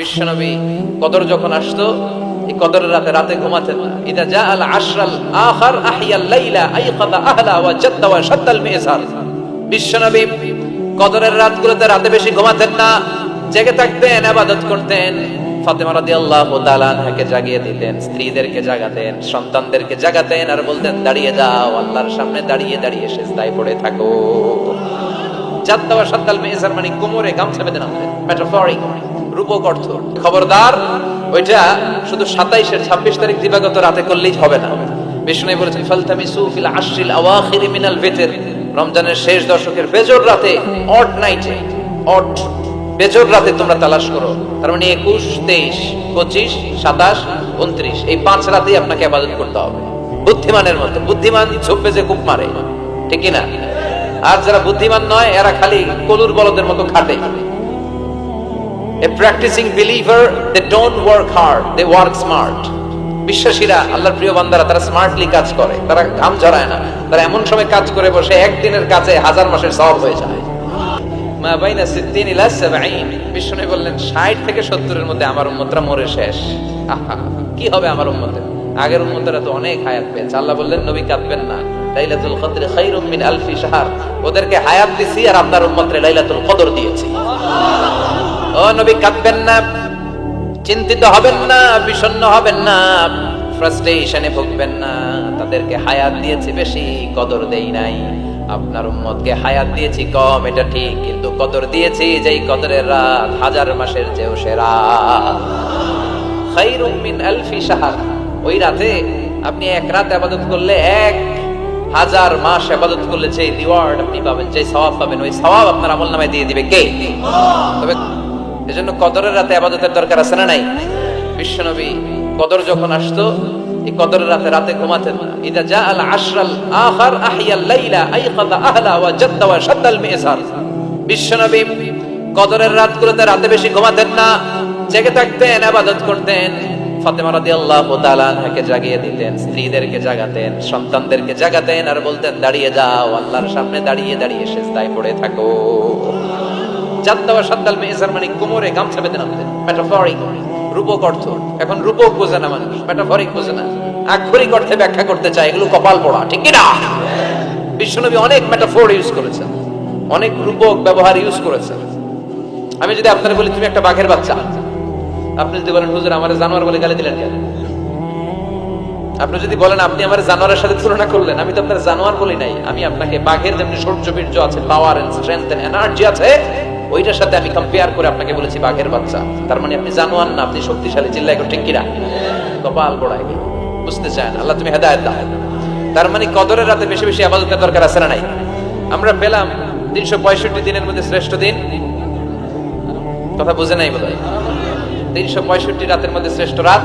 বিশ্বনবী কদর যখন আসতো, এই কদরের রাতে রাতে ঘুমাতেন। না জা আল আশরাল আখার আহিয়াল লাইলা আইকাদা আহলা ওয়া জাদ্দা ওয়া শাদ্দাল মিজার বিশ্বনবী কদরের রাতগুলোতে রাতে বেশি ঘুমাতেন না, জেগে থাকতেন ইবাদত করতেন। ফাতেমা রাদিয়াল্লাহু তাআলা আনহাকে জাগিয়ে দিতেন, স্ত্রীদেরকে জাগাতেন, সন্তানদেরকে জাগাতেন আর বলতেন, দাঁড়িয়ে যাও, আল্লাহর সামনে দাঁড়িয়ে দাঁড়িয়ে সেজদায় পড়ে থাকো। জাদ্দা ওয়া শাদ্দাল মিজার মানে কোমরে গামছা বেঁধে নামতেন মেটাফরিক রূপক অর্থ। খবরদার, ওইটা শুধু সাতাইশের, ছাব্বিশ তারিখ দিবাগত রাতে করলেই হবে না। বিষ্ণু বলেছেন মিনাল রমজানের শেষ দশকের বেজর রাতে, অড নাইটে, অড বেজর রাতে তোমরা তালাশ করো। তার মানে একুশ, তেইশ, পঁচিশ, সাতাশ, উনত্রিশ। এই পাঁচ রাতেই আপনাকে আবাদত করতে হবে। বুদ্ধিমানের মতো। বুদ্ধিমান ঝোপে যে কূপ মারে। ঠিক না আর যারা বুদ্ধিমান নয়, এরা খালি কলুর বলদের মতো খাটে। A practicing believer, they don't work hard, they work smart. বিশ্বাসীরা আল্লাহর প্রিয় বান্দারা তারা স্মার্টলি কাজ করে তারা ঘাম ঝরায় না তারা এমন সময় কাজ করে বসে একদিনের কাজে হাজার মাসের সওয়াব হয়ে যায়। মা বাইনা সিদ্দিন ইলা সাবঈন বিষ্ণু বললেন 60 থেকে 70 এর মধ্যে আমার উম্মতরা মরে শেষ। কি হবে আমার উম্মতের? আগের উম্মতেরা তো অনেক হায়াত পেয়েছে। আল্লাহ বললেন নবী কাঁদবেন না। লাইলাতুল কদর খায়রুম মিন আলফি শাহর। ওদেরকে হায়াত দিছি আর আপনার উম্মতরে লাইলাতুল কদর দিয়েছি। ও নবী, কাঁদবেন না। চিন্তিত হবেন না, বিষণ্ণ হবেন না। ফ্রাস্ট্রেশনে ভুগবেন না। তাদেরকে হায়াত দিয়েছি বেশি, কদর দেই নাই। আপনার উম্মতকে হায়াত দিয়েছি কম, এটা ঠিক। কিন্তু কদর দিয়েছি যেই কদরের রাত, হাজার মাসের চেয়েও সেরা। খাইরুম মিন আলফি শাহর। ওই রাতে আপনি এক রাত আবাদত করলে, এক হাজার মাস আবাদত করলে যে রিওয়ার্ড আপনি পাবেন যে সওয়াব পাবেন, ওই সওয়াব আপনার আমল নামায় দিয়ে দিবে কে? তবে এজন্য কদরের রাতে আবাদতের দরকার আছে না নাই? বিশ্বনবী কদর যখন আসতো, এই কদরের রাতে রাতে ঘুমাতেন। না ইদা জা আল আশরাল আখার আহিয়াল লাইলা আইকাদা আহলা ওয়া জাদ্দা ওয়া শাদ্দাল মিজার বিশ্বনবী কদরের রাতগুলোতে রাতে বেশি ঘুমাতেন না, জেগে থাকতেন, আবাদত করতেন। ফাতেমা রাদিয়াল্লাহু তাআলা আনহাকে জাগিয়ে দিতেন, স্ত্রীদেরকে জাগাতেন, সন্তানদেরকে জাগাতেন আর বলতেন, দাঁড়িয়ে যাও, আল্লাহর সামনে দাঁড়িয়ে দাঁড়িয়ে সেজদায় পড়ে থাকো। জাদ্দা ওয়া শাদ্দাল মিজার মানে কোমরে গামছা বেঁধে নামতেন। মেটাফরিক রূপক অর্থ। এখন রূপক বোঝে না মানুষ মেটাফরিক বোঝে না। আক্ষরিক অর্থে ব্যাখ্যা করতে চায়, এগুলো কপাল পড়া, ঠিক না বিশ্বনবী অনেক মেটাফোর ইউজ করেছেন, অনেক রূপক ব্যবহার ইউজ করেছেন। আমি যদি আপনার বলি, তুমি একটা বাঘের বাচ্চা। আপনি যদি বলেন, হুজুর, আমার জানোয়ার বলে গালি দিলেন আপনি যদি বলেন, আপনি আমার জানোয়ারের সাথে তুলনা করলেন। আমি তো আপনার জানোয়ার বলি নাই। আমি আপনাকে বাঘের যেমনি সৌর্য বীর্য আছে power and strength and energy আছে ওইটার সাথে আমি কম্পেয়ার করে আপনাকে বলেছি বাঘের বাচ্চা। তার মানে আপনি জানোয়ার না, আপনি শক্তিশালী চিল্লাই করে ঠিক কিনা? কপাল গেল বুঝতে চান? আল্লাহ, তুমি হেদায়ত দাও। তার মানে কদরের রাতে বেশি বেশি আবাদতের দরকার আছে না নাই? আমরা পেলাম তিনশো পঁয়ষট্টি দিনের মধ্যে শ্রেষ্ঠ দিন। কথা বুঝে নাই বোধ তিনশো পঁয়ষট্টি রাতের মধ্যে শ্রেষ্ঠ রাত,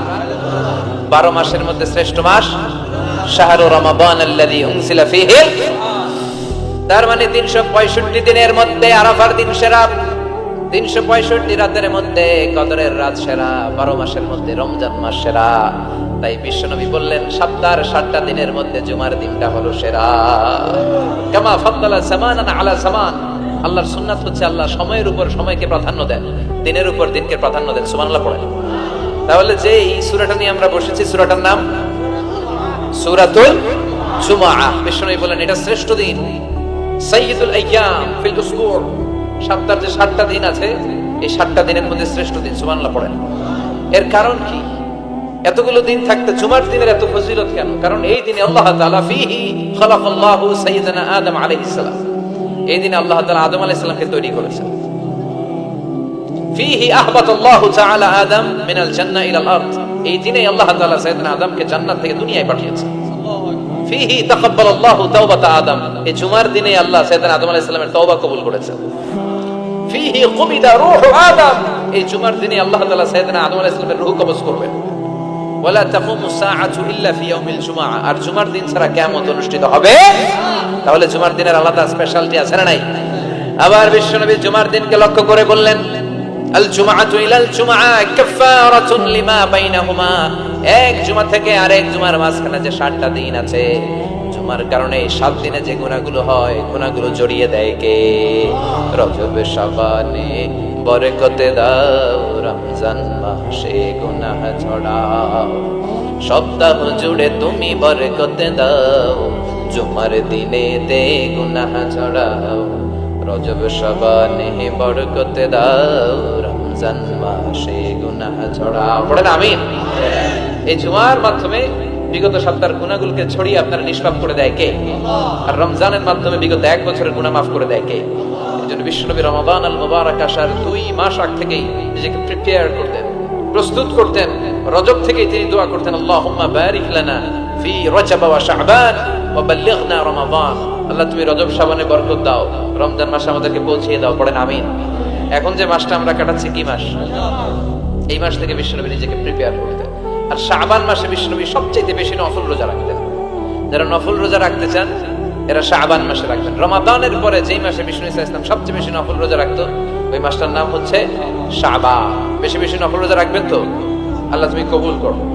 বারো মাসের মধ্যে শ্রেষ্ঠ মাস। শাহরু রমাবান ফীহি। তার মানে তিনশো পঁয়ষট্টি দিনের মধ্যে আরাফার দিন সেরা। তিনশো পঁয়ষট্টি রাতের মধ্যে কদরের রাত সেরা, বারো মাসের মধ্যে রমজান মাস সেরা। তাই বিশ্বনবী বললেন, সপ্তাহের সাতটা দিনের মধ্যে জুমার দিনটা হলো সেরা। কামা ফদ্দালা সামান আলা সামান। আল্লাহর সুন্নাত হচ্ছে আল্লাহ সময়ের উপর সময়কে প্রাধান্য দেন, দিনের উপর দিনকে প্রাধান্য দেন। সুবহানাল্লাহ পড়েন। তাহলে যে এই সুরাটা নিয়ে আমরা বসেছি, সুরাটার নাম সূরাতুল জুমআ। বিশ্বনবী বলেন এটা শ্রেষ্ঠ দিন। সাইয়্যিদুল আইয়াম ফিল উসবুর। যে সাতটা দিন আছে, এই সাতটা দিনের মধ্যে শ্রেষ্ঠ দিন, সুবহানাল্লাহ পড়েন। এর কারণ কি? এতগুলো দিন থাকতে জুমার দিনের এত ফজিলত কেন? কারণ এই দিনে আল্লাহ তাআলা ফিহি সাইয়্যিদানা আদম আলাইহিস সালাম। এই দিনে আল্লাহ তাআলা আদম আলাইহিস সালামকে তৈরি করেছেন। ফিহি আহবাতাল্লাহু তাআলা আদম মিনাল জান্নাহ আরদ। এই দিনে আল্লাহ তাআলা সাইয়্যিদানা আদমকে জান্নাত থেকে দুনিয়ায় পাঠিয়েছেন। ফিহি তাকাব্বালাল্লাহু তাওবাতা আদম। এই জুমার দিনে আল্লাহ সাইয়েদনা আদম আলাইহিস সালামের তওবা কবুল করেছেন। ফিহি কুবিদা রূহু আদম। এই জুমার দিনে আল্লাহ তাআলা সাইয়েদনা আদম আলাইহিস সালামের রূহ কবজ করবেন। ওয়ালা তাকুমু সাআতু ইল্লা ফি ইয়াউমিল জুমআ। আর জুমার দিন ছাড়া কিয়ামত অনুষ্ঠিত হবে? তাহলে জুমার দিনের আলাদা স্পেশালিটি আছে না নাই? আবার বিশ্বনবী জুমার দিনকে লক্ষ্য করে বললেন এক জুমা থেকে আরেক জুমার মাঝখানে যে সাতটা দিন আছে, জুমার কারণে সাত দিনে যে গুণাগুলো হয়, গুণাগুলো জড়িয়ে দেয় কে? রজবে সাবানে বরকতে দাও, রমজান মাসে গুনাহ ছড়াও। সপ্তাহ জুড়ে তুমি বরকতে দাও, জুমার দিনে তে গুনাহ ছড়াও। রজব সাবানে বরকতে দাও, রমজান মাসে গুনাহ ছড়াও। পড়েন, আমিন। এই জুমার মাধ্যমে বিগত সপ্তাহের গুণাগুলোকে ছড়িয়ে আপনারা নিষ্পাপ করে দেয় কে? আর রমজানের মাধ্যমে বিগত এক বছরের গুণা মাফ করে দেয় কে? এই জন্য বিশ্বনবী রমাদান আল মুবারক আসার দুই মাস আগ থেকেই নিজেকে প্রিপেয়ার করতেন, প্রস্তুত করতেন। রজব থেকেই তিনি দোয়া করতেন, আল্লাহুম্মা বারিক লানা ফি রজব ওয়া শাবান। রমাদান আল্লাহ, তুমি রজব বরকত দাও। রমজান মাসে আমাদেরকে পৌঁছিয়ে দাও। পড়েন, আমিন। এখন যে মাসটা আমরা কাটাচ্ছি, কি মাস? এই মাস থেকে বিশ্বনবী নিজেকে প্রিপেয়ার আর মাসে বিশ্বনবী সবচেয়ে বেশি নফল রোজা রাখতেন যারা নফল রোজা রাখতে চান, এরা শাবান মাসে রাখবেন। রমাদানের পরে যেই মাসে বিষ্ণু ইসা ইসলাম সবচেয়ে বেশি নফল রোজা রাখতো, ওই মাসটার নাম হচ্ছে শাবা বেশি বেশি নফল রোজা রাখবেন তো? আল্লাহ, তুমি কবুল করো।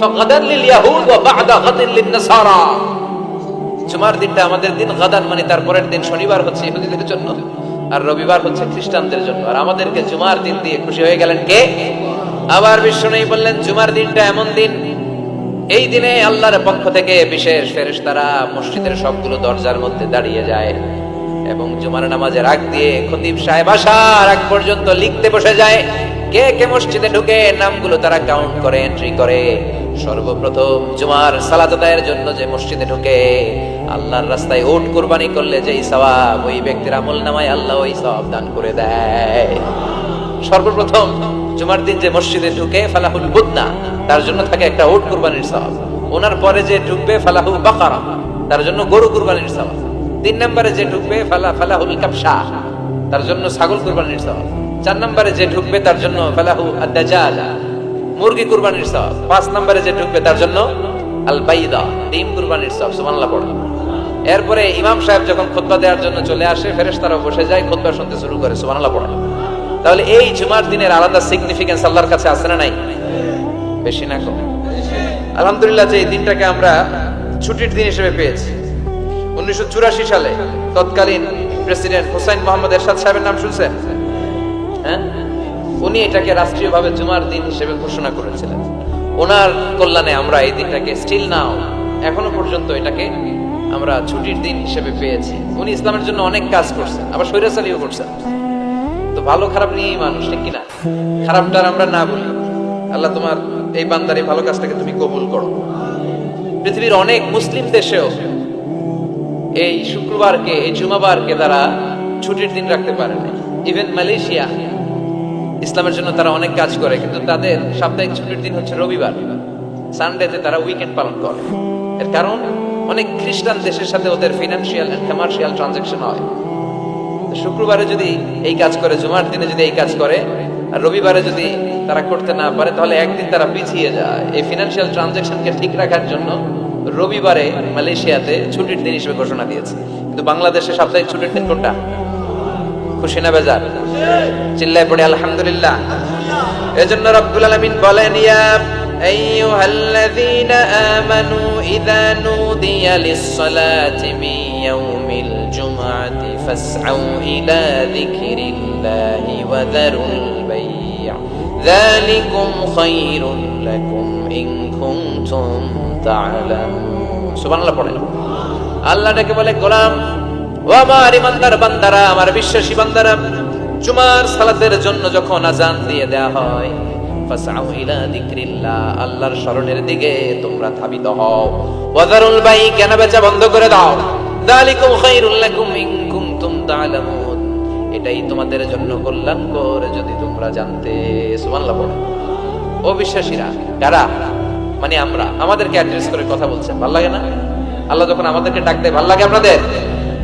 فغدر لليهود وبعد غد للنصارى জুমার দিনটা আমাদের দিন গাদান মানে তারপরের দিন শনিবার হচ্ছে ইহুদিদের জন্য আর রবিবার হচ্ছে খ্রিস্টানদের জন্য আর আমাদেরকে জুমার দিন দিয়ে খুশি হয়ে গেলেন কে আবার বিষ্ণু বললেন জুমার দিনটা এমন দিন এই দিনে আল্লাহর পক্ষ থেকে বিশেষ ফেরেশতারা মসজিদের সবগুলো দরজার মধ্যে দাঁড়িয়ে যায় এবং জুমার নামাজের আগ দিয়ে খতিব সাহেব আসার আগ পর্যন্ত লিখতে বসে যায় কে কে মসজিদে ঢুকে নামগুলো তারা কাউন্ট করে এন্ট্রি করে সর্বপ্রথম জুমার সালাত আদায়ের জন্য যে মসজিদে ঢুকে, আল্লাহর রাস্তায় ওট কুরবানি করলে যেই সওয়াব, ওই ব্যক্তির আমল নামায় আল্লাহ ওই সওয়াব দান করে দেয়। সর্বপ্রথম জুমার দিন যে মসজিদে ঢুকে ফালাহুল বুদনা, তার জন্য থাকে একটা উট কুরবানির সওয়াব। ওনার পরে যে ঢুকবে ফালাহু বাকারা, তার জন্য গরু কুরবানির সওয়াব। তিন নম্বরে যে ঢুকবে ফালা, ফালাহুল কাবসা তার জন্য ছাগল কুরবানির সওয়াব। চার নম্বরে যে ঢুকবে, তার জন্য ফালাহু আদাজাল মুরগি কুরবানির সওয়াব। পাঁচ নম্বরে যে ঢুকবে তার জন্য আল বাইদা ডিম কুরবানির সওয়াব, সুবহানাল্লাহ পড়ে। এরপরে ইমাম সাহেব যখন খুতবা দেওয়ার জন্য চলে আসে ফেরেশতারা বসে যায়, খুতবা শুনতে শুরু করে, সুবহানাল্লাহ পড়ে। তাহলে এই জুমার দিনের আলাদা সিগনিফিকেন্স আল্লাহর কাছে আছে না নাই? বেশি না কম। আলহামদুলিল্লাহ যে এই দিনটাকে আমরা ছুটির দিন হিসেবে পেয়েছি। উনিশশো চুরাশি সালে তৎকালীন প্রেসিডেন্ট হুসাইন মোহাম্মদ এরশাদ সাহেবের নাম শুনছেন? হ্যাঁ? উনি এটাকে রাষ্ট্রীয়ভাবে জুমার দিন হিসেবে ঘোষণা করেছিলেন। ওনার কল্যাণে আমরা এই দিনটাকে স্টিল নাও এখনও পর্যন্ত এটাকে আমরা ছুটির দিন হিসেবে পেয়েছি। উনি ইসলামের জন্য অনেক কাজ করছেন, আবার স্বৈরাচারীও করছেন। তো ভালো খারাপ নিয়েই মানুষ, ঠিক কিনা? খারাপটার আমরা না বলি। আল্লাহ তোমার এই বান্দার এই ভালো কাজটাকে তুমি কবুল করো। পৃথিবীর অনেক মুসলিম দেশেও এই শুক্রবারকে, এই জুমাবারকে তারা ছুটির দিন রাখতে পারে না ইভেন মালয়েশিয়া ইসলামের জন্য তারা অনেক কাজ করে, কিন্তু তাদের সাপ্তাহিক ছুটির দিন হচ্ছে রবিবার। সানডেতে তারা উইকেন্ড পালন করে। এর কারণ, অনেক খ্রিস্টান দেশের সাথে ওদের ফিনান্সিয়াল এন্ড কমার্শিয়াল ট্রানজাকশন হয়। শুক্রবারে যদি এই কাজ করে, জুমার দিনে যদি এই কাজ করে, আর রবিবারে যদি তারা করতে না পারে, তাহলে একদিন তারা পিছিয়ে যায়। এই ফিনান্সিয়াল ট্রানজাকশনকে ঠিক রাখার জন্য রবিবারে মালয়েশিয়াতে ছুটির দিন হিসেবে ঘোষণা দিয়েছে। কিন্তু বাংলাদেশে সাপ্তাহিক ছুটির দিন কোনটা? খুশি না বেজার। চিল্লায় পড়ে, আলহামদুলিল্লাহ। এজন্য রব্বুল আলামিন বলেন, ইয়া আইয়ুহাল্লাযীনা আমানু ইযা নুদিয়া লিস-সালাতি মিন ইয়াউমিল জুমআতি ফাসআউ ইলা যিকরিল্লাহি ওয়া যারুল বাই' যালিকুম খায়রুল লাকুম ইন কুনতুম তা'লামুন সুবহানাল্লাহ পড়েন। আল্লাহ ডেকে বলে, গোলাম, ও আমার ইমানদার বান্দারা, আমার বিশ্বাসী বান্দারা জুমার সালাতের জন্য যখন আজান দিয়ে দেয়া হয় করে যদি তোমরা জানতে। কারা মানে আমরা। আমাদেরকে করে কথা বলছেন। ভালো লাগে না? আল্লাহ যখন আমাদেরকে ডাক দেয়, ভালো লাগে আপনাদের?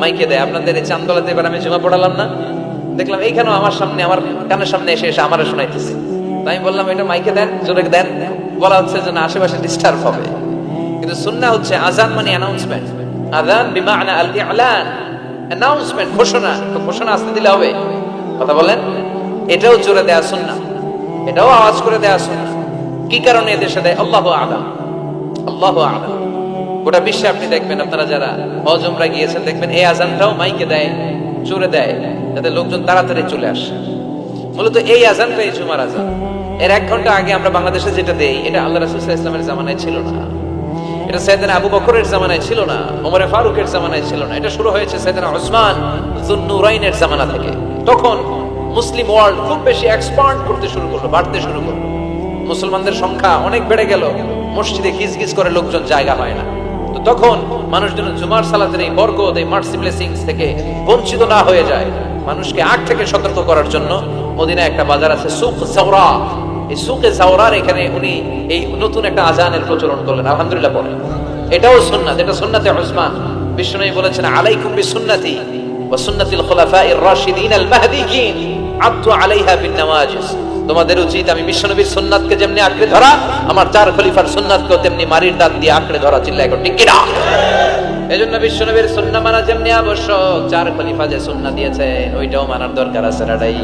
মাইকে দেয়, আপনাদের এই চান্দলাতে এবার আমি জমা পড়ালাম না। দেখলাম এইখানেও আমার সামনে, আমার কানের সামনে এসে এসে আমারও শোনাইতেছে। তাই আমি বললাম, এটা মাইকে দেন, জোরে দেন। বলা হচ্ছে যে না আশেপাশে ডিস্টার্ব হবে। কিন্তু সুন্না হচ্ছে আজান মানে অ্যানাউন্সমেন্ট আজান বিমানা আল ইলান অ্যানাউন্সমেন্ট ঘোষণা। তো ঘোষণা আসতে দিলে হবে। কথা বলেন? এটাও জোরে দেয়া সুন্না এটাও আওয়াজ করে দেয়া সুন্না কি কারণে এদের সাথে? আল্লাহ আলাম। আল্লাহ আলাম। গোটা বিশ্বে আপনি দেখবেন, আপনারা যারা হজ উমরা গিয়েছেন, দেখবেন এই আজানটাও মাইকে দেয়, জোরে দেয়, যাতে লোকজন তাড়াতাড়ি চলে আসে। মূলত এই আজানটা এই জুমার আজান। এর এক ঘণ্টা আগে আমরা বাংলাদেশে যেটা দেই, এটা আল্লাহ রাসুল ইসলামের জামানায় ছিল না। এটা আবু বকরের জামানায় ছিল না, ওমরে ফারুকের জামানায় ছিল না। এটা শুরু হয়েছে ওসমান জুন্নুরাইনের জামানা থেকে। তখন মুসলিম ওয়ার্ল্ড খুব বেশি এক্সপান্ড করতে শুরু করল, বাড়তে শুরু করল। মুসলমানদের সংখ্যা অনেক বেড়ে গেল, মসজিদে গিজ গিজ করে লোকজন জায়গা হয় না। তো তখন মানুষ যেন জুমার সালাতের এই বরকত, এই মার্সি ব্লেসিংস থেকে বঞ্চিত না হয়ে যায়। মানুষকে আগ থেকে সতর্ক করার জন্য মদিনায় একটা বাজার আছে, সুখ সাওরা। এই সুখে সাওরার এখানে উনি এই নতুন একটা আজানের প্রচলন করলেন, আলহামদুলিল্লাহ পরে। এটাও সুন্নাত, এটা সুন্নাতে উসমান। বিষ্ণুনবী বলেছেন, আলাইকুম বিসুন্নতি ওয়া সুন্নাতিল খুলাফাইর রাশিদিন আল মাহদিয়িন আদু আলাইহা বিন নওয়াজিস তোমাদের উচিত আমি বিশ্বনবীর সুন্নাতকে যেমনি আঁকড়ে ধরা, আমার চার খলিফার সুন্নাতকেও তেমনি মারির দাঁত দিয়ে আঁকড়ে ধরা চিল্লা এখন, ঠিক কিনা? এজন্য বিশ্বনবীর সুন্না মানা যেমনি আবশ্যক, চার খলিফা যে দিয়েছেন ওইটাও মানার দরকার আছে রাডাই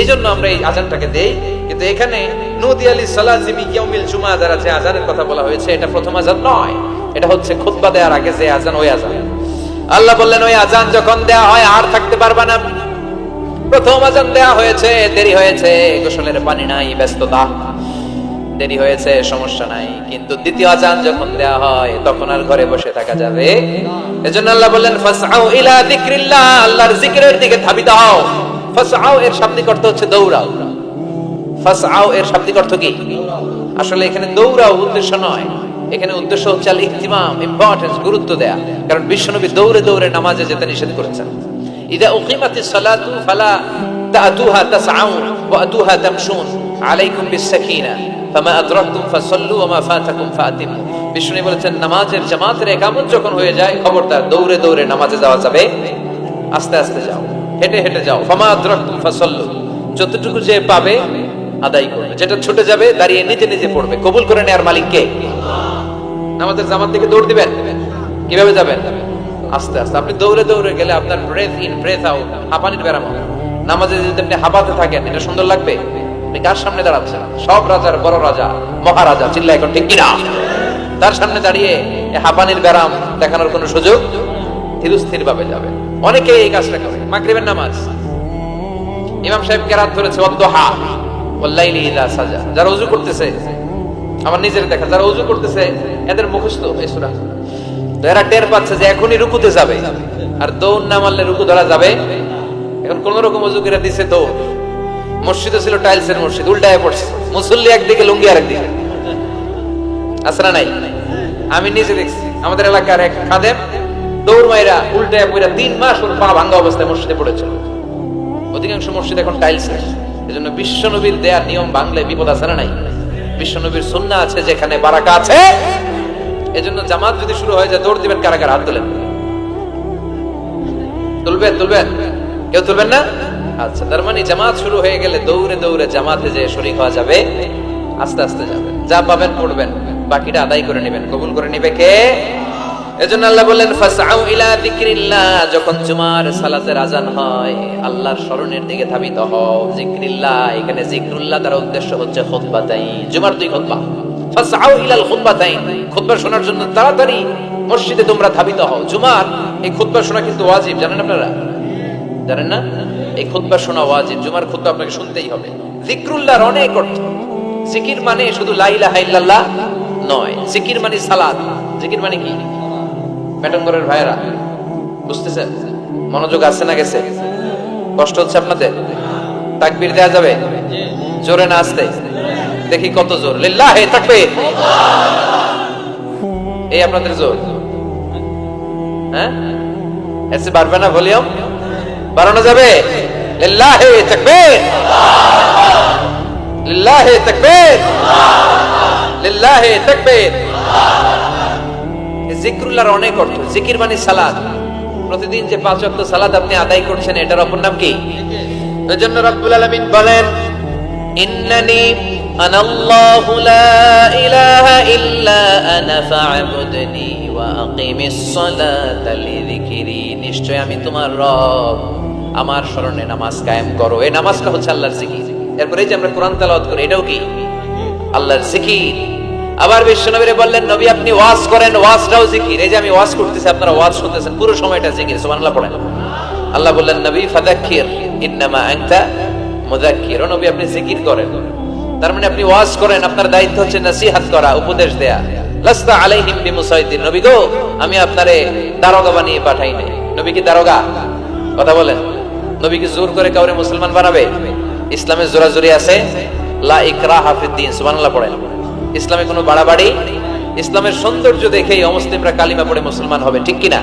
এই জন্য আমরা এই আজানটাকে দেই, কিন্তু এখানে নদী আলী সালাজিমি ইয়াউমিল আজানের কথা বলা হয়েছে, এটা প্রথম আজান নয়, এটা হচ্ছে খুতবা দেওয়ার আগে যে আজান, ওই আজান। আল্লাহ বললেন, ওই আজান যখন দেয়া হয়, আর থাকতে পারবা না। প্রথম আজান দেয়া হয়েছে, দেরি হয়েছে, গোসলের পানি নাই, ব্যস্ততা। দেরি হয়েছে, সমস্যা নাই। কিন্তু দ্বিতীয় আজান যখন দেয়া হয়, তখন আর ঘরে বসে থাকা যাবে। এজন্য আল্লাহ বললেন, ফাসআউ ইলা যিকরিল্লাহ আল্লাহর জিকিরের দিকে ধাবিত হও। ফাসআউ এর শাব্দিক অর্থ হচ্ছে দৌড়াও। ফাসআউ এর শাব্দিক অর্থ কি? আসলে এখানে দৌড়াও উদ্দেশ্য নয়। এখানে উদ্দেশ্য হচ্ছে আল ইহতিমাম ইম্পর্টেন্স গুরুত্ব দেয়া। কারণ বিশ্বনবী দৌড়ে দৌড়ে নামাজে যেতে নিষেধ করেছেন। إذا أقيمت الصلاة فلا تأتوها تسعون وأتوها تمشون عليكم بالسكينة فما أدركتم فصلوا وما فاتكم فأتموا বিষ্ণু বলেছেন নামাজের জামাতের একামত যখন হয়ে যায় খবরদার দৌড়ে দৌড়ে নামাজে যাওয়া যাবে আস্তে আস্তে যাও হেঁটে হেঁটে যাও ফামা আদরাকতুম ফাসাল্লু যতটুকু যে পাবে আদায় করবে যেটা ছুটে যাবে দাঁড়িয়ে নিজে নিজে পড়বে কবুল করে নেয়ার মালিক কে আমাদের জামাত দিকে দৌড় দিবেন কিভাবে যাবেন আস্তে আস্তে। আপনি দৌড়ে দৌড়ে গেলে আপনার ব্রেথ ইন ব্রেথ আউট হাঁপানির ব্যারাম নামাজে যদি আপনি হাঁপাতে থাকেন, এটা সুন্দর লাগবে? আপনি কার সামনে দাঁড়াচ্ছেন? সব রাজার বড় রাজা, মহারাজা ঠিক কিনা? তার সামনে দাঁড়িয়ে হাঁপানির ব্যারাম দেখানোর কোনো সুযোগ ধীরস্থির ভাবে যাবে। অনেকে এই কাজটা করে। মাগরিবের নামাজ। ইমাম সাহেব কেরাত ধরেছে? সাজা। যারা ওযু করতেছে, আমার নিজের দেখা, যারা ওযু করতেছে, এদের মুখস্থ এই এরা টের পাচ্ছে যে এখনই রুকুতে যাবে। আর দৌড় রুকু ধরা যাবে? এখন কোন রকম অজু করে দিছে মসজিদে ছিল টাইলসের মসজিদ, উল্টায় পড়ছে। মুসল্লি একদিকে, লুঙ্গি আরেকদিকে। আসরা নাই। আমি নিজে দেখছি, আমাদের এলাকার এক খাদেম দৌড় মাইরা উল্টায় তিন মাস ওর পা ভাঙ্গা অবস্থায় মসজিদে পড়েছিল। অধিকাংশ মসজিদ এখন টাইলস এজন্য বিশ্বনবীর দেয়ার নিয়ম বাংলায় বিপদ আছে নাই। বিশ্বনবীর সুন্না আছে যেখানে বারাকা আছে। এজন্য জামাত যদি শুরু হয়ে যায়, দৌড় দিবেন কারা কারা? হাত তোলেন। তুলবেন তুলবেন। কেউ তুলবেন না? আচ্ছা তার মানে জামাত শুরু হয়ে গেলে দৌড়ে দৌড়ে জামাতে যে শরীক হওয়া যাবে, আস্তে আস্তে যাবে। যা পাবেন পড়বেন, বাকিটা আদায় করে নেবেন। কবুল করে নিবে কে? এজন্য আল্লাহ বললেন, ফাসআউ ইলা যিকরিল্লাহ। যখন জুমার সালাতের আজান হয়, আল্লাহর স্মরণের দিকে ধাবিত হও। যিকরিল্লাহ, এখানে যিকরুল্লাহ তার উদ্দেশ্য হচ্ছে খুতবাতাইন জুমার দুই খুতবা। ফাসআউ ইলাল খুতবাতাইন। খুতবা শোনার জন্য তাড়াতাড়ি মসজিদে তোমরা হও। জুমার, এই খুতবা শোনা কিন্তু ওয়াজিব, জানেন আপনারা? জানেন না? এই খুতবা শোনা ওয়াজিব। জুমার খুতবা আপনাকে শুনতেই হবে। অনেক অর্থ। জিকির মানে শুধু লা ইলাহা ইল্লাল্লাহ নয়। জিকির মানে সালাত। জিকির মানে কি? ম্যাটঙ্গরের ভাইয়েরা, বুঝতেছেন? মনোযোগ আছে না গেছে? কষ্ট হচ্ছে আপনাদের? তাকবীর দেয়া যাবে? জোরে না আসতে? দেখি কত জোর। লিল্লাহে এই আপনাদের জোর। হ্যাঁ? এসে না ভলিউম? বাড়ানো যাবে? লিল্লাহে লিল্লাহে লিল্লাহে অনেক অর্থ। জিকির মানে সালাদ। প্রতিদিন যে পাঁচ ওয়াক্ত সালাদ আপনি আদায় করছেন, এটার অপর নাম কি? এজন্য রব্বুল আলামিন বলেন, ইন্নানি আল্লাহু লা ইলাহা ইল্লা আনা ফা'বুদনি ওয়া আকিমিস সালাতা লিযিকরি নিশ্চয় আমি তোমার রব। আমার স্মরণে নামাজ কায়েম করো। এই নামাজটা হচ্ছে আল্লাহর জিকির। এরপরে যে আমরা কোরআন তেলাওয়াত করি, এটাও কি? আল্লাহর জিকির। আবার বিশ্বনবীরে বললেন, নবী, আপনি ওয়াজ করেন, ওয়াজটাও জিকির। এই যে আমি ওয়াজ করতেছি, আপনারা ওয়াজ শুনতেছেন, পুরো সময়টা জিকির। সুবহানাল্লাহ পড়েন। আল্লাহ বললেন, নবী, ফাদাক্কির, ইন্নামা আনতা মুযাক্কির নবী, আপনি জিকির করেন। তার মানে আপনি ওয়াজ করেন, আপনার দায়িত্ব হচ্ছে নসিহত করা, উপদেশ দেয়া। লাস্তা আলাইহিম বিমুসাইদিন। নবী গো, আমি আপনারে দারোগা বানিয়ে পাঠাই নাই। নবী কি দারোগা? কথা বলেন। নবী কি জোর করে কাউরে মুসলমান বানাবে? ইসলামের জোরাজুরি আছে? লা ইকরাহা ফিদ্দিন সুবহানাল্লাহ পড়েন। ইসলামে কোনো বাড়াবাড়ি? ইসলামের সৌন্দর্য দেখেই অমুসলিমরা কালিমা পড়ে মুসলমান হবে, ঠিক কিনা?